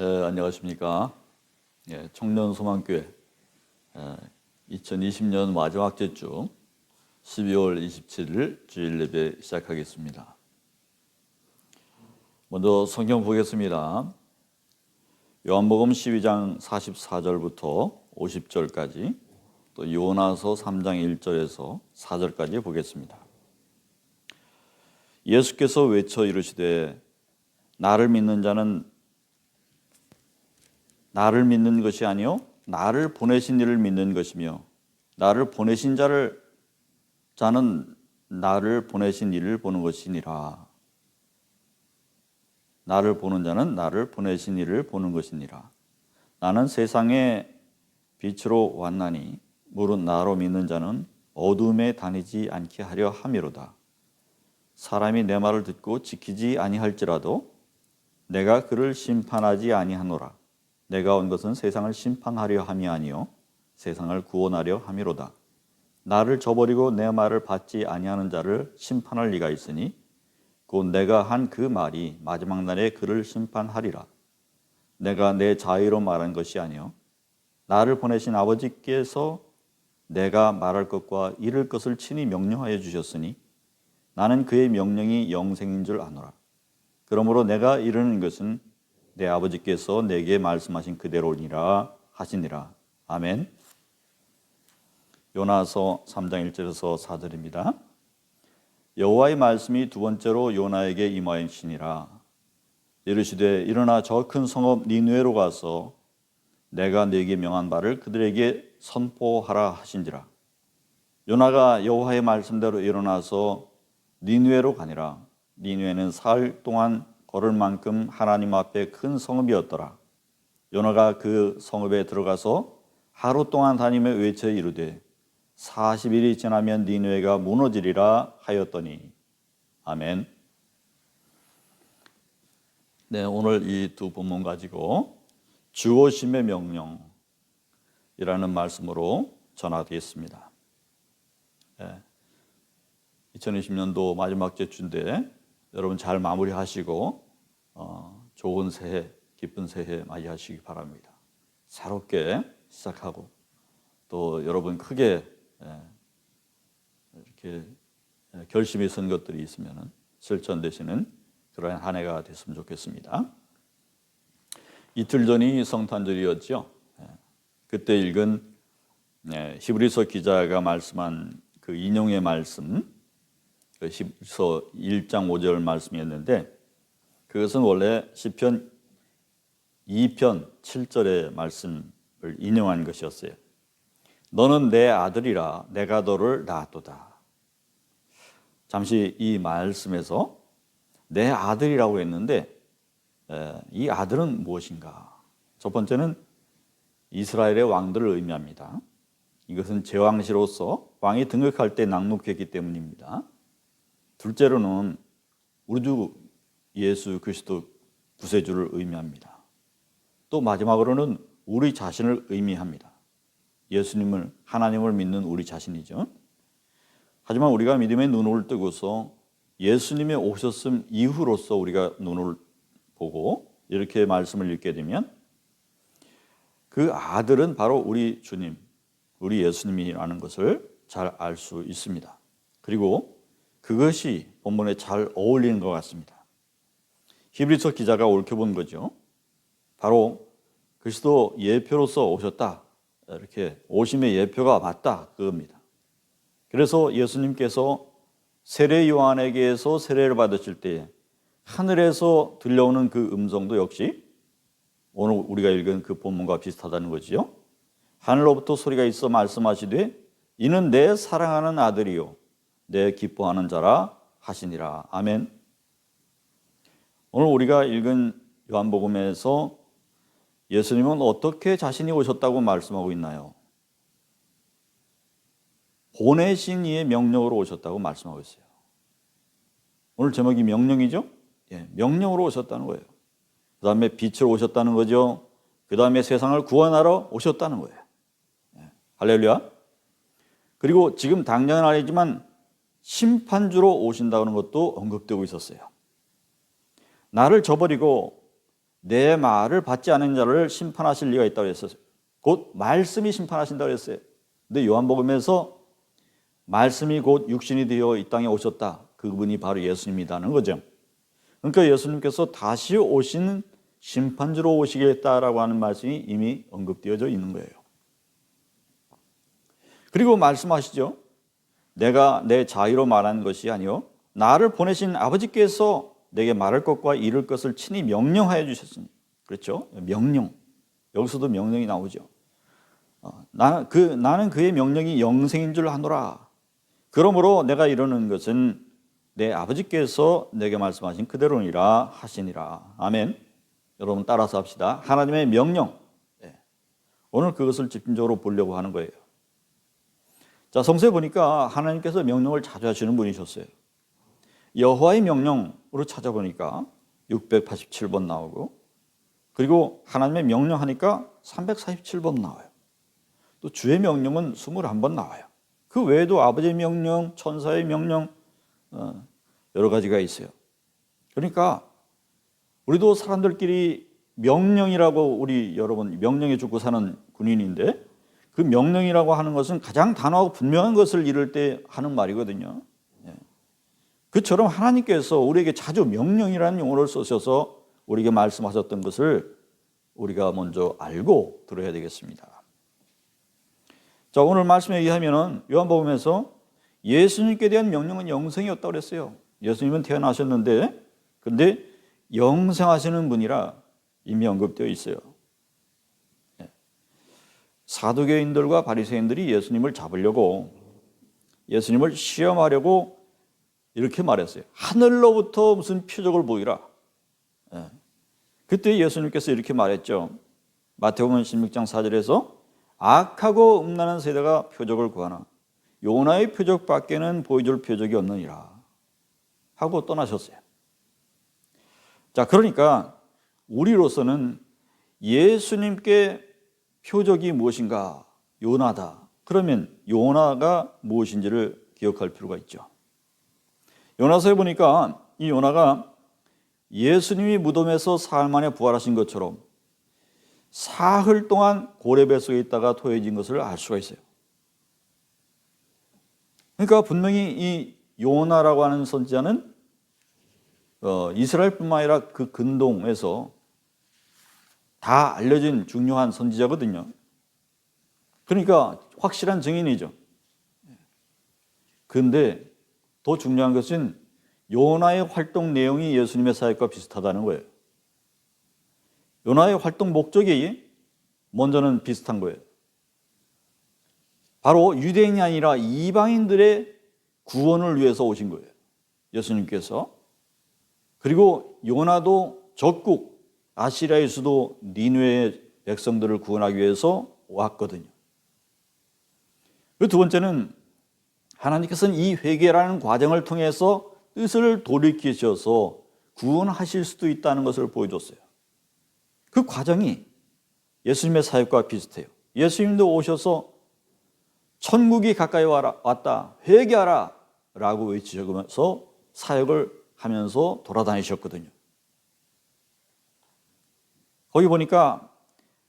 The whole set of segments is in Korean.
에, 안녕하십니까. 예, 청년 소망교회 에, 2020년 마지막 주주 12월 27일 주일 예배 시작하겠습니다. 먼저 성경 보겠습니다. 요한복음 12장 44절부터 50절까지 또 요나서 3장 1절에서 4절까지 보겠습니다. 예수께서 외쳐 이르시되 나를 믿는 자는 나를 믿는 것이 아니요 나를 보내신 이를 믿는 것이며 나를 보내신 자를 자는 나를 보내신 이를 보는 것이니라. 나를 보는 자는 나를 보내신 이를 보는 것이니라. 나는 세상에 빛으로 왔나니 물은 나로 믿는 자는 어둠에 다니지 않게 하려 함이로다. 사람이 내 말을 듣고 지키지 아니할지라도 내가 그를 심판하지 아니하노라. 내가 온 것은 세상을 심판하려 함이 아니요 세상을 구원하려 함이로다. 나를 저버리고 내 말을 받지 아니하는 자를 심판할 리가 있으니 곧 내가 한 그 말이 마지막 날에 그를 심판하리라. 내가 내 자의로 말한 것이 아니요 나를 보내신 아버지께서 내가 말할 것과 이를 것을 친히 명령하여 주셨으니 나는 그의 명령이 영생인 줄 아노라. 그러므로 내가 이르는 것은 내 아버지께서 내게 말씀하신 그대로니라 하시니라. 아멘. 요나서 3장 1절에서 4절입니다. 여호와의 말씀이 두 번째로 요나에게 임하시니라. 이르시되 일어나 저 큰 성읍 니누에로 가서 내가 네게 명한 바를 그들에게 선포하라 하신지라. 요나가 여호와의 말씀대로 일어나서 니누에로 가니라. 니누에는 사흘 동안 걸을 만큼 하나님 앞에 큰 성읍이었더라. 요나가 그 성읍에 들어가서 하루 동안 다니며 외쳐 이르되 40일이 지나면 니누에가 무너지리라 하였더니 아멘. 네, 오늘 이 두 본문 가지고 주오심의 명령이라는 말씀으로 전하되겠습니다. 네, 2020년도 마지막 주인데 여러분 잘 마무리하시고 어, 좋은 새해, 기쁜 새해 맞이하시기 바랍니다. 새롭게 시작하고 또 여러분 크게 예, 이렇게 결심이 선 것들이 있으면 실천되시는 그러한 한 해가 됐으면 좋겠습니다. 이틀 전이 성탄절이었죠. 예, 그때 읽은 예, 히브리서 기자가 말씀한 그 인용의 말씀 그 히브리서 1장 5절 말씀이었는데 그것은 원래 시편 2편 7절의 말씀을 인용한 것이었어요. 너는 내 아들이라 내가 너를 낳았도다. 잠시 이 말씀에서 내 아들이라고 했는데 이 아들은 무엇인가? 첫 번째는 이스라엘의 왕들을 의미합니다. 이것은 제왕시로서 왕이 등극할 때 낭독했기 때문입니다. 둘째로는 우리 주 예수 그리스도 구세주를 의미합니다. 또 마지막으로는 우리 자신을 의미합니다. 예수님을 하나님을 믿는 우리 자신이죠. 하지만 우리가 믿음의 눈을 뜨고서 예수님의 오셨음 이후로서 우리가 눈을 보고 이렇게 말씀을 읽게 되면 그 아들은 바로 우리 주님, 우리 예수님이라는 것을 잘 알 수 있습니다. 그리고 그것이 본문에 잘 어울리는 것 같습니다. 히브리서 기자가 옳게 본 거죠. 바로 그리스도 예표로서 오셨다. 이렇게 오심의 예표가 맞다. 그겁니다. 그래서 예수님께서 세례 요한에게서 세례를 받으실 때 하늘에서 들려오는 그 음성도 역시 오늘 우리가 읽은 그 본문과 비슷하다는 거지요. 하늘로부터 소리가 있어 말씀하시되 이는 내 사랑하는 아들이요 내 기뻐하는 자라 하시니라. 아멘. 오늘 우리가 읽은 요한복음에서 예수님은 어떻게 자신이 오셨다고 말씀하고 있나요? 보내신 이의 명령으로 오셨다고 말씀하고 있어요. 오늘 제목이 명령이죠? 예, 명령으로 오셨다는 거예요. 그 다음에 빛으로 오셨다는 거죠. 그 다음에 세상을 구원하러 오셨다는 거예요. 예, 할렐루야. 그리고 지금 당장은 아니지만 심판주로 오신다는 것도 언급되고 있었어요. 나를 저버리고 내 말을 받지 않은 자를 심판하실 리가 있다고 했었어요. 곧 말씀이 심판하신다고 했어요. 근데 요한복음에서 말씀이 곧 육신이 되어 이 땅에 오셨다. 그분이 바로 예수님이라는 거죠. 그러니까 예수님께서 다시 오시는 심판주로 오시겠다라고 하는 말씀이 이미 언급되어져 있는 거예요. 그리고 말씀하시죠. 내가 내 자유로 말한 것이 아니요 나를 보내신 아버지께서 내게 말할 것과 이룰 것을 친히 명령하여 주셨으니 그렇죠? 명령 여기서도 명령이 나오죠. 어, 나는 그 나는 그의 명령이 영생인 줄 아노라. 그러므로 내가 이러는 것은 내 아버지께서 내게 말씀하신 그대로니라 하시니라. 아멘. 여러분 따라서 합시다. 하나님의 명령. 네. 오늘 그것을 집중적으로 보려고 하는 거예요. 자, 성서에 보니까 하나님께서 명령을 자주 하시는 분이셨어요. 여호와의 명령으로 찾아보니까 687번 나오고 그리고 하나님의 명령하니까 347번 나와요. 또 주의 명령은 21번 나와요. 그 외에도 아버지의 명령, 천사의 명령 어, 여러 가지가 있어요. 그러니까 우리도 사람들끼리 명령이라고 우리 여러분 명령에 죽고 사는 군인인데 그 명령이라고 하는 것은 가장 단호하고 분명한 것을 이룰 때 하는 말이거든요. 예. 그처럼 하나님께서 우리에게 자주 명령이라는 용어를 쓰셔서 우리에게 말씀하셨던 것을 우리가 먼저 알고 들어야 되겠습니다. 자, 오늘 말씀에 의하면은 요한복음에서 예수님께 대한 명령은 영생이었다고 그랬어요. 예수님은 태어나셨는데 근데 영생하시는 분이라 이미 언급되어 있어요. 예. 사두개인들과 바리새인들이 예수님을 잡으려고 예수님을 시험하려고 이렇게 말했어요. 하늘로부터 무슨 표적을 보이라. 예. 그때 예수님께서 이렇게 말했죠. 마태복음 16장 4절에서 악하고 음란한 세대가 표적을 구하나 요나의 표적밖에는 보여줄 표적이 없느니라 하고 떠나셨어요. 자, 그러니까 우리로서는 예수님께 표적이 무엇인가? 요나다. 그러면 요나가 무엇인지를 기억할 필요가 있죠. 요나서에 보니까 이 요나가 예수님이 무덤에서 사흘 만에 부활하신 것처럼 사흘 동안 고레뱃속에 있다가 토해진 것을 알 수가 있어요. 그러니까 분명히 이 요나라고 하는 선지자는 어, 이스라엘뿐만 아니라 그 근동에서 다 알려진 중요한 선지자거든요. 그러니까 확실한 증인이죠. 그런데 더 중요한 것은 요나의 활동 내용이 예수님의 사역과 비슷하다는 거예요. 요나의 활동 목적이 먼저는 비슷한 거예요. 바로 유대인이 아니라 이방인들의 구원을 위해서 오신 거예요. 예수님께서. 그리고 요나도 적국 아시리아의 수도 니누의 백성들을 구원하기 위해서 왔거든요. 두 번째는 하나님께서는 이 회개라는 과정을 통해서 뜻을 돌이키셔서 구원하실 수도 있다는 것을 보여줬어요. 그 과정이 예수님의 사역과 비슷해요. 예수님도 오셔서 천국이 가까이 왔다. 회개하라. 라고 외치셔서 사역을 하면서 돌아다니셨거든요. 거기 보니까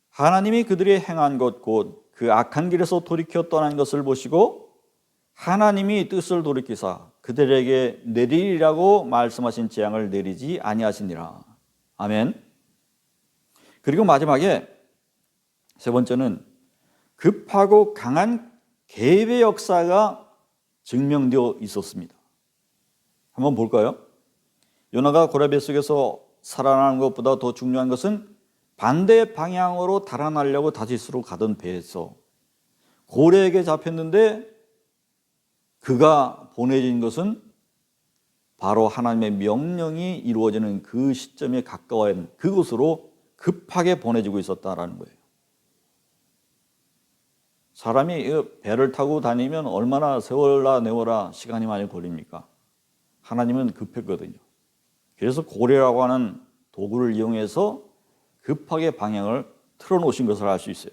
하나님이 그들이 행한 것 곧 그 악한 길에서 돌이켜 떠난 것을 보시고 하나님이 뜻을 돌이키사 그들에게 내리리라고 말씀하신 재앙을 내리지 아니하시니라. 아멘. 그리고 마지막에 세 번째는 급하고 강한 개입의 역사가 증명되어 있었습니다. 한번 볼까요? 요나가 고라배 속에서 살아나는 것보다 더 중요한 것은 반대 방향으로 달아나려고 다시스로 가던 배에서 고래에게 잡혔는데 그가 보내진 것은 바로 하나님의 명령이 이루어지는 그 시점에 가까워 있는 그곳으로 급하게 보내지고 있었다라는 거예요. 사람이 배를 타고 다니면 얼마나 세월라 내월라 시간이 많이 걸립니까? 하나님은 급했거든요. 그래서 고래라고 하는 도구를 이용해서 급하게 방향을 틀어놓으신 것을 알 수 있어요.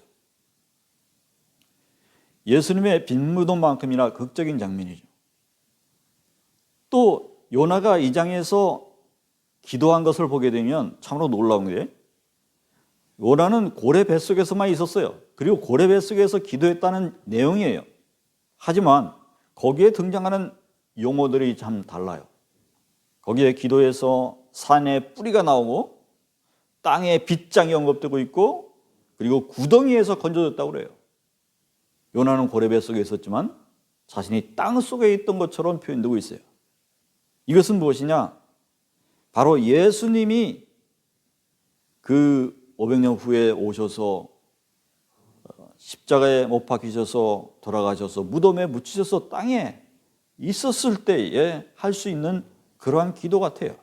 예수님의 빈무덤만큼이나 극적인 장면이죠. 또 요나가 이 장에서 기도한 것을 보게 되면 참으로 놀라운 게 요나는 고래 뱃속에서만 있었어요. 그리고 고래 뱃속에서 기도했다는 내용이에요. 하지만 거기에 등장하는 용어들이 참 달라요. 거기에 기도에서 산에 뿌리가 나오고 땅에 빗장이 언급되고 있고 그리고 구덩이에서 건져졌다고 그래요. 요나는 고래배 속에 있었지만 자신이 땅 속에 있던 것처럼 표현되고 있어요. 이것은 무엇이냐? 바로 예수님이 그 500년 후에 오셔서 어, 십자가에 못 박히셔서 돌아가셔서 무덤에 묻히셔서 땅에 있었을 때에 할 수 있는 그러한 기도 같아요.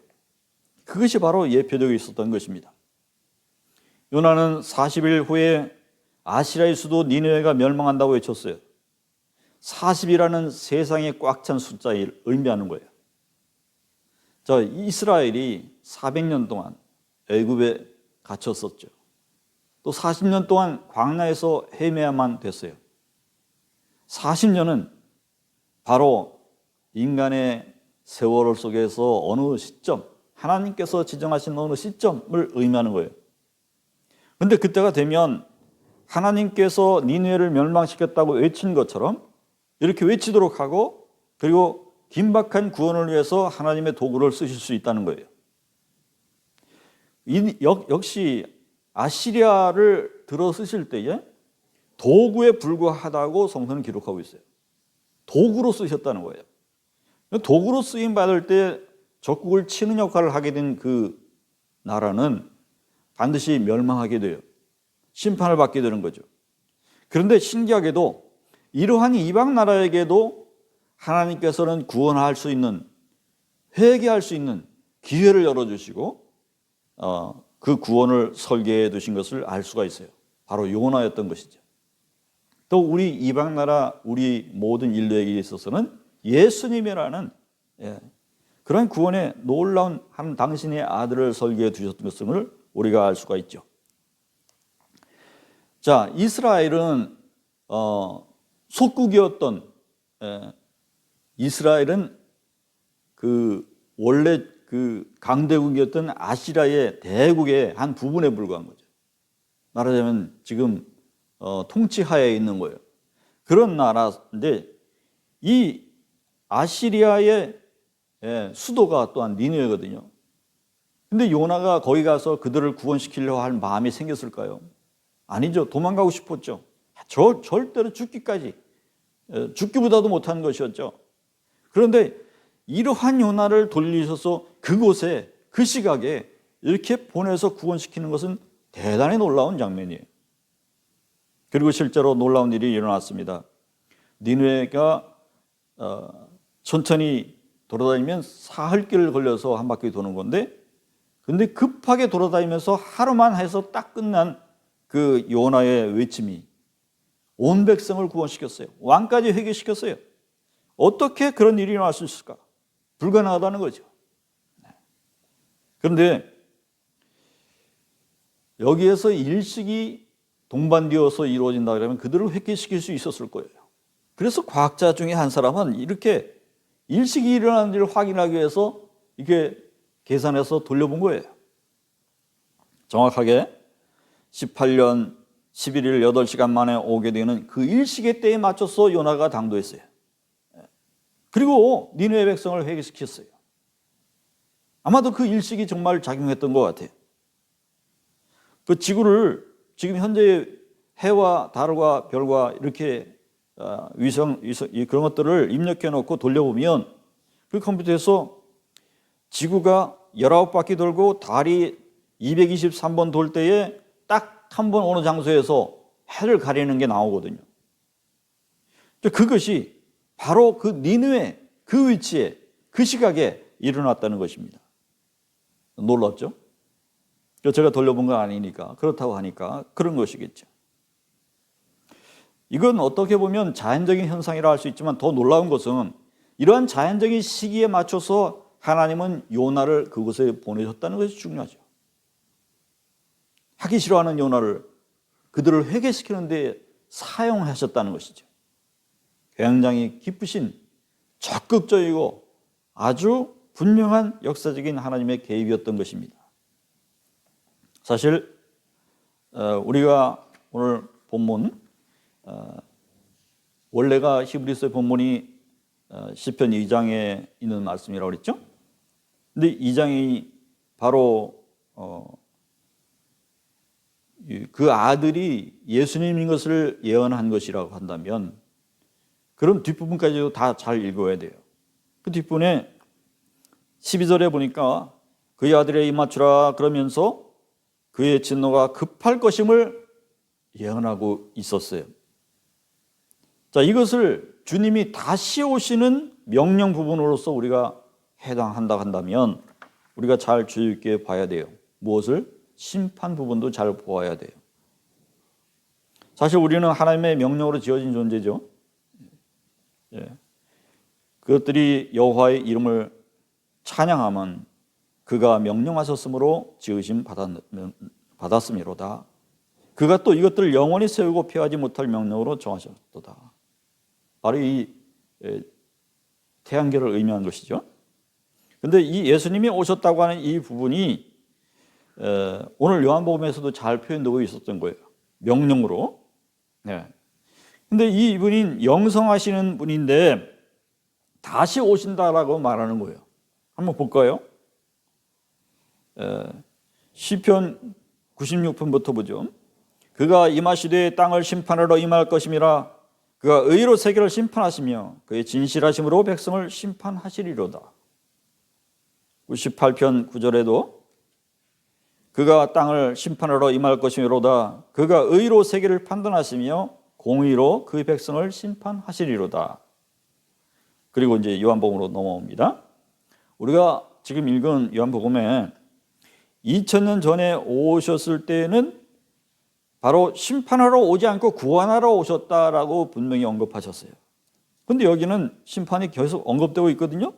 그것이 바로 예표되고 있었던 것입니다. 요나는 40일 후에 아시라의 수도 니느웨가 멸망한다고 외쳤어요. 40이라는 세상에 꽉 찬 숫자를 의미하는 거예요. 자, 이스라엘이 400년 동안 애굽에 갇혔었죠. 또 40년 동안 광야에서 헤매야만 됐어요. 40년은 바로 인간의 세월 속에서 어느 시점, 하나님께서 지정하신 어느 시점을 의미하는 거예요. 근데 그때가 되면 하나님께서 니누에를 멸망시켰다고 외친 것처럼 이렇게 외치도록 하고 그리고 긴박한 구원을 위해서 하나님의 도구를 쓰실 수 있다는 거예요. 역시 아시리아를 들어 쓰실 때에 도구에 불과하다고 성서는 기록하고 있어요. 도구로 쓰셨다는 거예요. 도구로 쓰임 받을 때 적국을 치는 역할을 하게 된 그 나라는 반드시 멸망하게 돼요. 심판을 받게 되는 거죠. 그런데 신기하게도 이러한 이방 나라에게도 하나님께서는 구원할 수 있는 회개할 수 있는 기회를 열어주시고 어, 그 구원을 설계해 두신 것을 알 수가 있어요. 바로 요나였던 것이죠. 또 우리 이방 나라 우리 모든 인류에게 있어서는 예수님이라는 예, 그런 구원의 놀라운 한 당신의 아들을 설계해 두셨던 것을 우리가 알 수가 있죠. 자, 이스라엘은 어, 속국이었던 예, 이스라엘은 그 원래 그 강대국이었던 아시라의 대국의 한 부분에 불과한 거죠. 말하자면 지금 어, 통치하에 있는 거예요. 그런 나라인데 이 아시리아의 예, 수도가 또한 니누에거든요. 근데 요나가 거기 가서 그들을 구원시키려 할 마음이 생겼을까요? 아니죠. 도망가고 싶었죠. 절, 절대로 죽기까지. 예, 죽기보다도 못한 것이었죠. 그런데 이러한 요나를 돌리셔서 그곳에 그 시각에 이렇게 보내서 구원시키는 것은 대단히 놀라운 장면이에요. 그리고 실제로 놀라운 일이 일어났습니다. 니누에가 어, 천천히 돌아다니면 사흘길 걸려서 한 바퀴 도는 건데 근데 급하게 돌아다니면서 하루만 해서 딱 끝난 그 요나의 외침이 온 백성을 구원시켰어요. 왕까지 회개시켰어요. 어떻게 그런 일이 일어날 수 있을까? 불가능하다는 거죠. 네. 그런데 여기에서 일식이 동반되어서 이루어진다 그러면 그들을 회개시킬 수 있었을 거예요. 그래서 과학자 중에 한 사람은 이렇게 일식이 일어나는 일을 확인하기 위해서 이렇게 계산해서 돌려본 거예요. 정확하게 18년 11일 8시간 만에 오게 되는 그 일식의 때에 맞춰서 요나가 당도했어요. 그리고 니누의 백성을 회개시켰어요. 아마도 그 일식이 정말 작용했던 것 같아요. 그 지구를 지금 현재 해와 달과 별과 이렇게 어, 위성, 위성 그런 것들을 입력해 놓고 돌려보면 그 컴퓨터에서 지구가 19바퀴 돌고 달이 223번 돌 때에 딱 한 번 어느 장소에서 해를 가리는 게 나오거든요. 그것이 바로 그 니누의 그 위치에 그 시각에 일어났다는 것입니다. 놀랍죠? 제가 돌려본 건 아니니까 그렇다고 하니까 그런 것이겠죠. 이건 어떻게 보면 자연적인 현상이라 할 수 있지만 더 놀라운 것은 이러한 자연적인 시기에 맞춰서 하나님은 요나를 그곳에 보내셨다는 것이 중요하죠. 하기 싫어하는 요나를 그들을 회개시키는 데 사용하셨다는 것이죠. 굉장히 기쁘신 적극적이고 아주 분명한 역사적인 하나님의 개입이었던 것입니다. 사실 어, 우리가 오늘 본문 어, 원래가 히브리서의 본문이 어, 시편 2장에 있는 말씀이라고 그랬죠. 근데 2장이 바로 어, 이- 그 아들이 예수님인 것을 예언한 것이라고 한다면 그럼 뒷부분까지도 다 잘 읽어야 돼요. 그 뒷부분에 12절에 보니까 그의 아들의 입맞추라 그러면서 그의 진노가 급할 것임을 예언하고 있었어요. 자, 이것을 주님이 다시 오시는 명령 부분으로서 우리가 해당한다 한다면 우리가 잘 주의 있게 봐야 돼요. 무엇을? 심판 부분도 잘 보아야 돼요. 사실 우리는 하나님의 명령으로 지어진 존재죠. 예. 그것들이 여호와의 이름을 찬양하면 그가 명령하셨으므로 지으심 받았음이로다. 그가 또 이것들을 영원히 세우고 피하지 못할 명령으로 정하셨도다. 바로 이 에, 태양계를 의미한 것이죠. 근데 이 예수님이 오셨다고 하는 이 부분이 에, 오늘 요한복음에서도 잘 표현되고 있었던 거예요. 명령으로. 네. 근데 이 이분이 영성하시는 분인데 다시 오신다라고 말하는 거예요. 한번 볼까요? 에, 시편 96편부터 보죠. 그가 임하시되 땅을 심판하러 임할 것임이라 그가 의로 세계를 심판하시며 그의 진실하심으로 백성을 심판하시리로다. 98편 9절에도 그가 땅을 심판하러 임할 것이로다. 그가 의로 세계를 판단하시며 공의로 그 백성을 심판하시리로다. 그리고 이제 요한복음으로 넘어옵니다. 우리가 지금 읽은 요한복음에 2000년 전에 오셨을 때는 바로 심판하러 오지 않고 구원하러 오셨다라고 분명히 언급하셨어요. 근데 여기는 심판이 계속 언급되고 있거든요.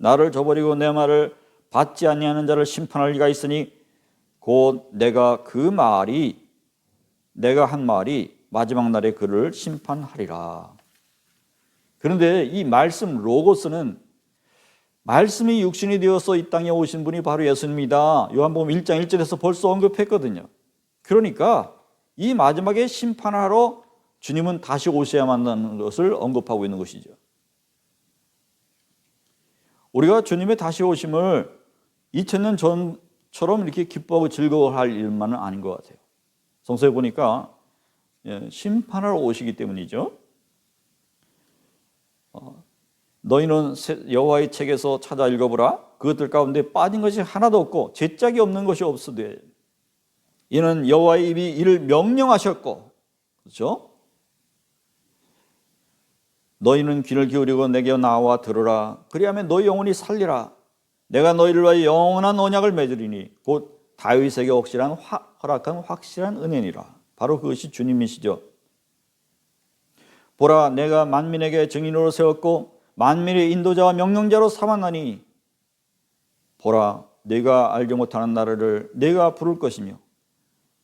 예. 나를 저버리고 내 말을 받지 아니하는 자를 심판할 리가 있으니 곧 내가 그 말이 내가 한 말이 마지막 날에 그를 심판하리라. 그런데 이 말씀 로고스는 말씀이 육신이 되어서 이 땅에 오신 분이 바로 예수님이다. 요한복음 1장 1절에서 벌써 언급했거든요. 그러니까 이 마지막에 심판하러 주님은 다시 오셔야 만나는 것을 언급하고 있는 것이죠. 우리가 주님의 다시 오심을 2000년 전처럼 이렇게 기뻐하고 즐거워할 일만은 아닌 것 같아요. 성서에 보니까 예, 심판하러 오시기 때문이죠. 어, 너희는 여호와의 책에서 찾아 읽어보라. 그것들 가운데 빠진 것이 하나도 없고 죄짝이 없는 것이 없으되 이는 여호와의 입이 이를 명령하셨고 그렇죠? 너희는 귀를 기울이고 내게 나와 들으라. 그리하면 너희 영혼이 살리라. 내가 너희를 위하여 영원한 언약을 맺으리니 곧 다윗에게 확실한 허락한 확실한 은혜니라. 바로 그것이 주님이시죠. 보라 내가 만민에게 증인으로 세웠고 만민의 인도자와 명령자로 삼았나니 보라 내가 알지 못하는 나라를 내가 부를 것이며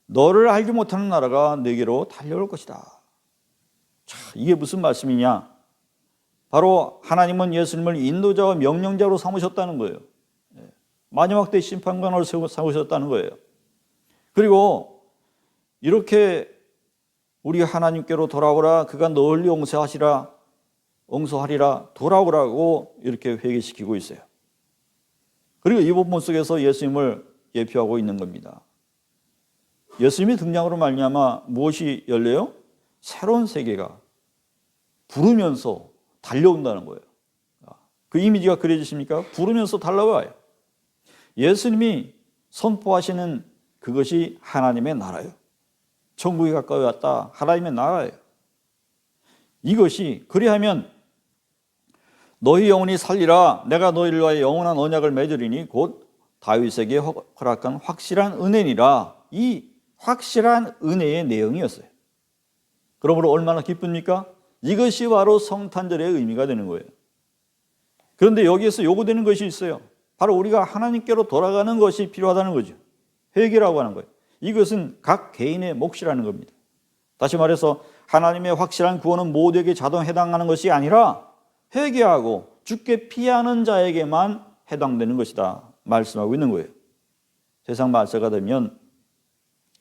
너를 알지 못하는 나라가 내게로 달려올 것이다. 자, 이게 무슨 말씀이냐? 바로 하나님은 예수님을 인도자와 명령자로 삼으셨다는 거예요. 예. 마지막 때 심판관으로 삼으셨다는 거예요. 그리고 이렇게 우리 하나님께로 돌아오라 그가 널리 용서하시라 용서하리라 돌아오라고 이렇게 회개시키고 있어요. 그리고 이 본문 속에서 예수님을 예표하고 있는 겁니다. 예수님이 등장으로 말미암아 무엇이 열려요? 새로운 세계가 부르면서 달려온다는 거예요. 그 이미지가 그려지십니까? 부르면서 달려와요. 예수님이 선포하시는 그것이 하나님의 나라예요. 천국이 가까이 왔다. 하나님의 나라예요. 이것이 그리하면 너희 영혼이 살리라. 내가 위하여 영원한 언약을 맺으리니 곧 다윗에게 허락한 확실한 은혜니라. 이 확실한 은혜의 내용이었어요. 그러므로 얼마나 기쁩니까? 이것이 바로 성탄절의 의미가 되는 거예요. 그런데 여기에서 요구되는 것이 있어요. 바로 우리가 하나님께로 돌아가는 것이 필요하다는 거죠. 회개라고 하는 거예요. 이것은 각 개인의 몫이라는 겁니다. 다시 말해서 하나님의 확실한 구원은 모두에게 자동 해당하는 것이 아니라 회개하고 죽게 피하는 자에게만 해당되는 것이다. 말씀하고 있는 거예요. 세상 말세가 되면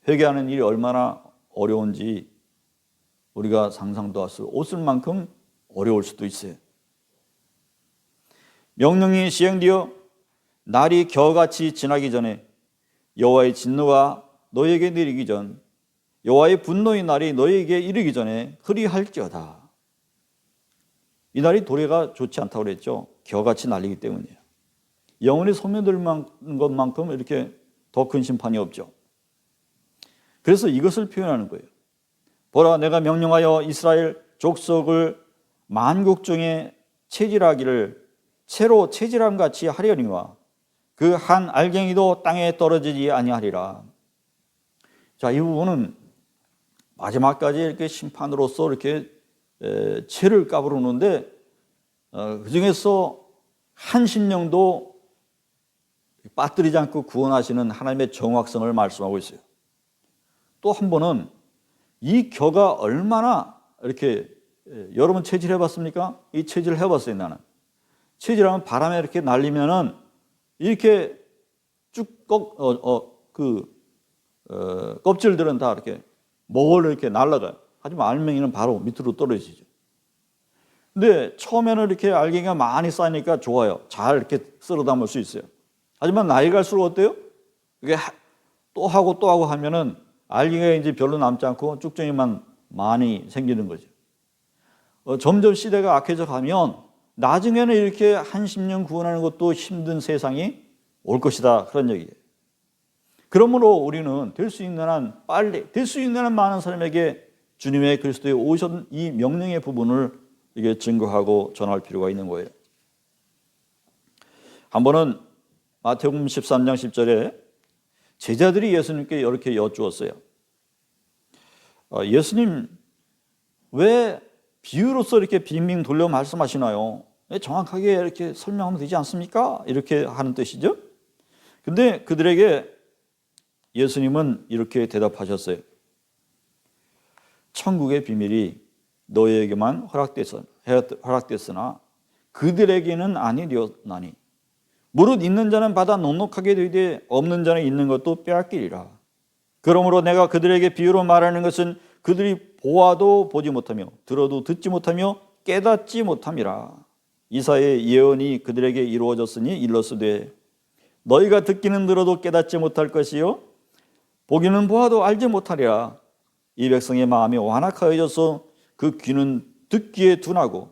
회개하는 일이 얼마나 어려운지 우리가 상상도 할 수 없을 만큼 어려울 수도 있어요. 명령이 시행되어 날이 겨같이 지나기 전에 여호와의 진노가 너에게 내리기 전 여호와의 분노의 날이 너에게 이르기 전에 그리할지어다. 이 날이 도래가 좋지 않다고 그랬죠. 겨같이 날리기 때문이에요. 영원히 소멸될 것만큼 이렇게 더 큰 심판이 없죠. 그래서 이것을 표현하는 거예요. 보라 내가 명령하여 이스라엘 족속을 만국 중에 체질하기를 채로 체질함 같이 하려니와 그 한 알갱이도 땅에 떨어지지 아니하리라. 자, 이 부분은 마지막까지 이렇게 심판으로서 이렇게 에, 채를 까부르는데 어, 그 중에서 한 심령도 빠뜨리지 않고 구원하시는 하나님의 정확성을 말씀하고 있어요. 또 한 번은 이 겨가 얼마나 이렇게 에, 여러분 체질 해 봤습니까? 이 체질을 해 봤어요, 나는. 체질하면 바람에 이렇게 날리면은 이렇게 쭉 꺾, 어, 어, 그, 어, 껍질들은 다 이렇게 목을 이렇게 날아가요. 하지만 알맹이는 바로 밑으로 떨어지죠. 근데 처음에는 이렇게 알갱이가 많이 쌓이니까 좋아요. 잘 이렇게 쓸어 담을 수 있어요. 하지만 나이 갈수록 어때요? 이게 또 하고 또 하고 하면은 알갱이가 이제 별로 남지 않고 쭉정이만 많이 생기는 거죠. 어, 점점 시대가 악해져 가면 나중에는 이렇게 한 10년 구원하는 것도 힘든 세상이 올 것이다. 그런 얘기예요. 그러므로 우리는 될 수 있는 한 빨리, 될 수 있는 한 많은 사람에게 주님의 그리스도의 오신 이 명령의 부분을 이게 증거하고 전할 필요가 있는 거예요. 한 번은 마태복음 13장 10절에 제자들이 예수님께 이렇게 여쭈었어요. 어, 예수님 왜 비유로서 이렇게 빙빙 돌려 말씀하시나요? 정확하게 이렇게 설명하면 되지 않습니까? 이렇게 하는 뜻이죠. 근데 그들에게 예수님은 이렇게 대답하셨어요. 천국의 비밀이 너에게만 허락됐어, 허락됐으나 그들에게는 아니되었나니 무릇 있는 자는 받아 넉넉하게 되되 없는 자는 있는 것도 빼앗기리라. 그러므로 내가 그들에게 비유로 말하는 것은 그들이 보아도 보지 못하며 들어도 듣지 못하며 깨닫지 못함이라. 이사의 예언이 그들에게 이루어졌으니 일러스되 너희가 듣기는 들어도 깨닫지 못할 것이요 보기는 보아도 알지 못하리라. 이 백성의 마음이 완악하여져서 그 귀는 듣기에 둔하고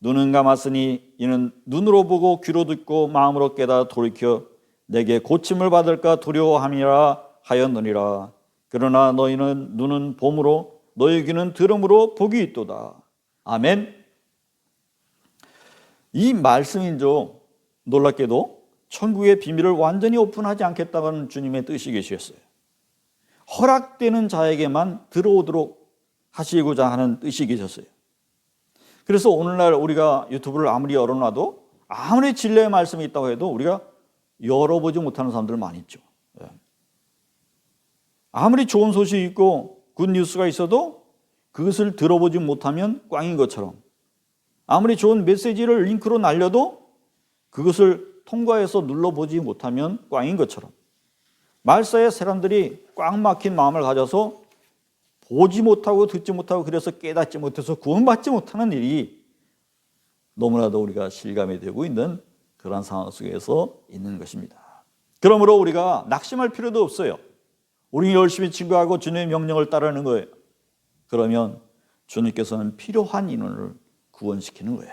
눈은 감았으니 이는 눈으로 보고 귀로 듣고 마음으로 깨달아 돌이켜 내게 고침을 받을까 두려워함이라 하였느니라. 그러나 너희는 눈은 봄으로 너희 귀는 들음으로 복이 있도다. 아멘. 이 말씀인죠. 놀랍게도 천국의 비밀을 완전히 오픈하지 않겠다는 주님의 뜻이 계셨어요. 허락되는 자에게만 들어오도록 하시고자 하는 뜻이 계셨어요. 그래서 오늘날 우리가 유튜브를 아무리 열어놔도 아무리 진리의 말씀이 있다고 해도 우리가 열어보지 못하는 사람들 많이 있죠. 예. 아무리 좋은 소식이 있고 굿 뉴스가 있어도 그것을 들어보지 못하면 꽝인 것처럼 아무리 좋은 메시지를 링크로 날려도 그것을 통과해서 눌러보지 못하면 꽝인 것처럼 말사의 사람들이 꽉 막힌 마음을 가져서 보지 못하고 듣지 못하고 그래서 깨닫지 못해서 구원받지 못하는 일이 너무나도 우리가 실감이 되고 있는 그런 상황 속에서 있는 것입니다. 그러므로 우리가 낙심할 필요도 없어요. 우리 열심히 친구하고 주님의 명령을 따르는 거예요. 그러면 주님께서는 필요한 인원을 구원시키는 거예요.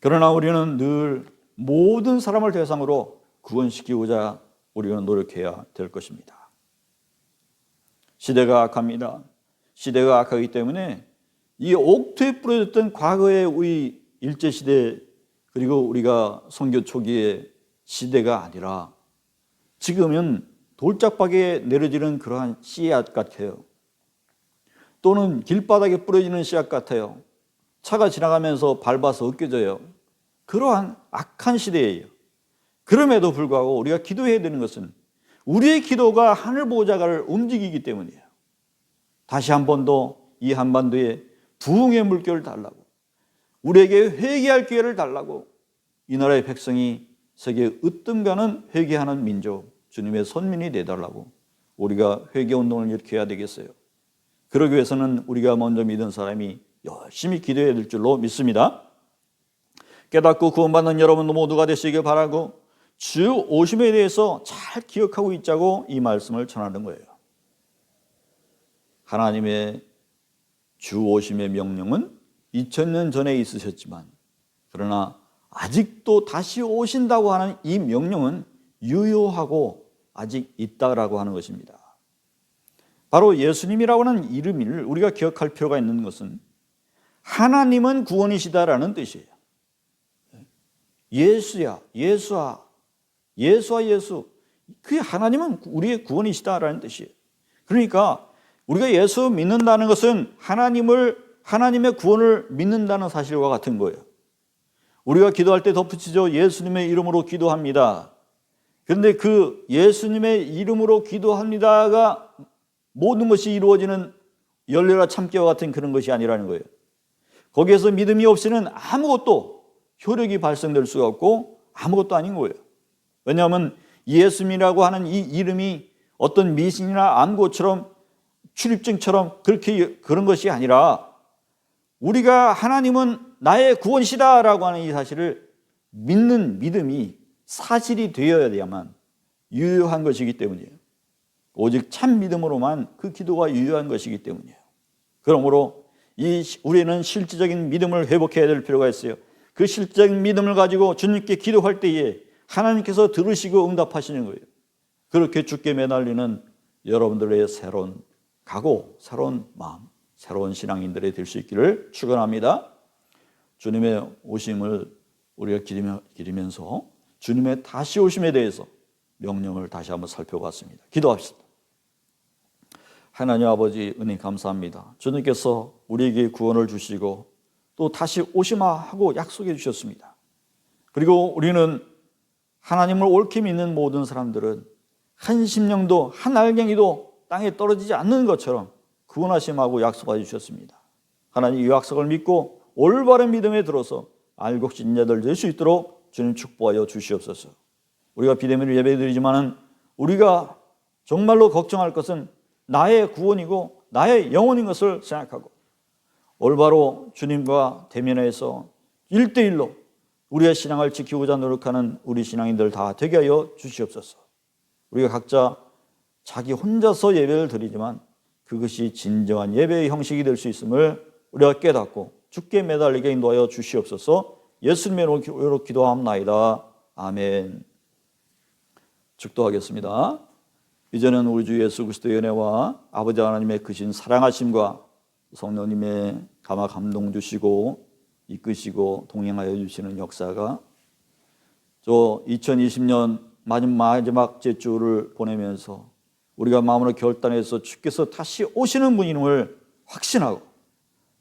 그러나 우리는 늘 모든 사람을 대상으로 구원시키고자 우리는 노력해야 될 것입니다. 시대가 악합니다. 시대가 악하기 때문에 이 옥토에 뿌려졌던 과거의 우리 일제 시대 그리고 우리가 선교 초기의 시대가 아니라 지금은 돌짝박에 내려지는 그러한 씨앗 같아요. 또는 길바닥에 뿌려지는 씨앗 같아요. 차가 지나가면서 밟아서 으깨져요. 그러한 악한 시대예요. 그럼에도 불구하고 우리가 기도해야 되는 것은 우리의 기도가 하늘 보호자를 움직이기 때문이에요. 다시 한 번 더 이 한반도에 부흥의 물결을 달라고 우리에게 회개할 기회를 달라고 이 나라의 백성이 세계 으뜸가는 회개하는 민족 주님의 선민이 되달라고 우리가 회개 운동을 일으켜야 되겠어요. 그러기 위해서는 우리가 먼저 믿은 사람이 열심히 기도해야 될 줄로 믿습니다. 깨닫고 구원받는 여러분 모두가 되시길 바라고 주 오심에 대해서 잘 기억하고 있자고 이 말씀을 전하는 거예요. 하나님의 주 오심의 명령은 2000년 전에 있으셨지만 그러나 아직도 다시 오신다고 하는 이 명령은 유효하고 아직 있다라고 하는 것입니다. 바로 예수님이라고 하는 이름을 우리가 기억할 필요가 있는 것은 하나님은 구원이시다라는 뜻이에요. 예수야, 예수아, 예수와 예수. 그 하나님은 우리의 구원이시다라는 뜻이에요. 그러니까 우리가 예수 믿는다는 것은 하나님을 하나님의 구원을 믿는다는 사실과 같은 거예요. 우리가 기도할 때 덧붙이죠. 예수님의 이름으로 기도합니다. 그런데 그 예수님의 이름으로 기도합니다가 모든 것이 이루어지는 열려라 참깨와 같은 그런 것이 아니라는 거예요. 거기에서 믿음이 없이는 아무것도 효력이 발생될 수가 없고 아무것도 아닌 거예요. 왜냐하면 예수님이라고 하는 이 이름이 어떤 미신이나 암고처럼 출입증처럼 그렇게 그런 것이 아니라 우리가 하나님은 나의 구원시다라고 하는 이 사실을 믿는 믿음이 사실이 되어야만 유효한 것이기 때문이에요. 오직 참 믿음으로만 그 기도가 유효한 것이기 때문이에요. 그러므로 이 우리는 실질적인 믿음을 회복해야 될 필요가 있어요. 그 실질적인 믿음을 가지고 주님께 기도할 때에 하나님께서 들으시고 응답하시는 거예요. 그렇게 주께 매달리는 여러분들의 새로운 각오, 새로운 마음, 새로운 신앙인들이 될 수 있기를 축원합니다. 주님의 오심을 우리가 기리면서 주님의 다시 오심에 대해서 명령을 다시 한번 살펴봤습니다. 기도합시다. 하나님 아버지 은혜 감사합니다. 주님께서 우리에게 구원을 주시고 또 다시 오시마 하고 약속해 주셨습니다. 그리고 우리는 하나님을 옳게 믿는 모든 사람들은 한 심령도 한 알갱이도 땅에 떨어지지 않는 것처럼 구원하심하고 약속해 주셨습니다. 하나님 이 약속을 믿고 올바른 믿음에 들어서 알곡 인자들 될 수 있도록 주님 축복하여 주시옵소서. 우리가 비대면을 예배드리지만은 우리가 정말로 걱정할 것은 나의 구원이고 나의 영혼인 것을 생각하고 올바로 주님과 대면해서 일대일로 우리의 신앙을 지키고자 노력하는 우리 신앙인들 다 되게 하여 주시옵소서. 우리가 각자 자기 혼자서 예배를 드리지만 그것이 진정한 예배의 형식이 될 수 있음을 우리가 깨닫고 죽게 매달리게 인도하여 주시옵소서 예수님의 이름으로 기도합나이다. 아멘. 축도하겠습니다. 이제는 우리 주 예수 그리스도의 은혜와 아버지 하나님의 크신 사랑하심과 성령님의 감화 감동 주시고 이끄시고 동행하여 주시는 역사가 저 2020년 마지막 제 주를 보내면서 우리가 마음으로 결단해서 주께서 다시 오시는 분임을 확신하고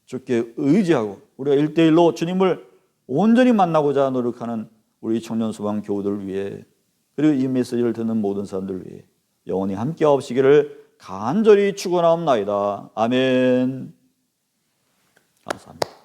주께 의지하고 우리가 일대일로 주님을 온전히 만나고자 노력하는 우리 청년 소방 교우들 위해 그리고 이 메시지를 듣는 모든 사람들 위해 영원히 함께 하시기를 간절히 축원하옵나이다. 아멘. 감사합니다.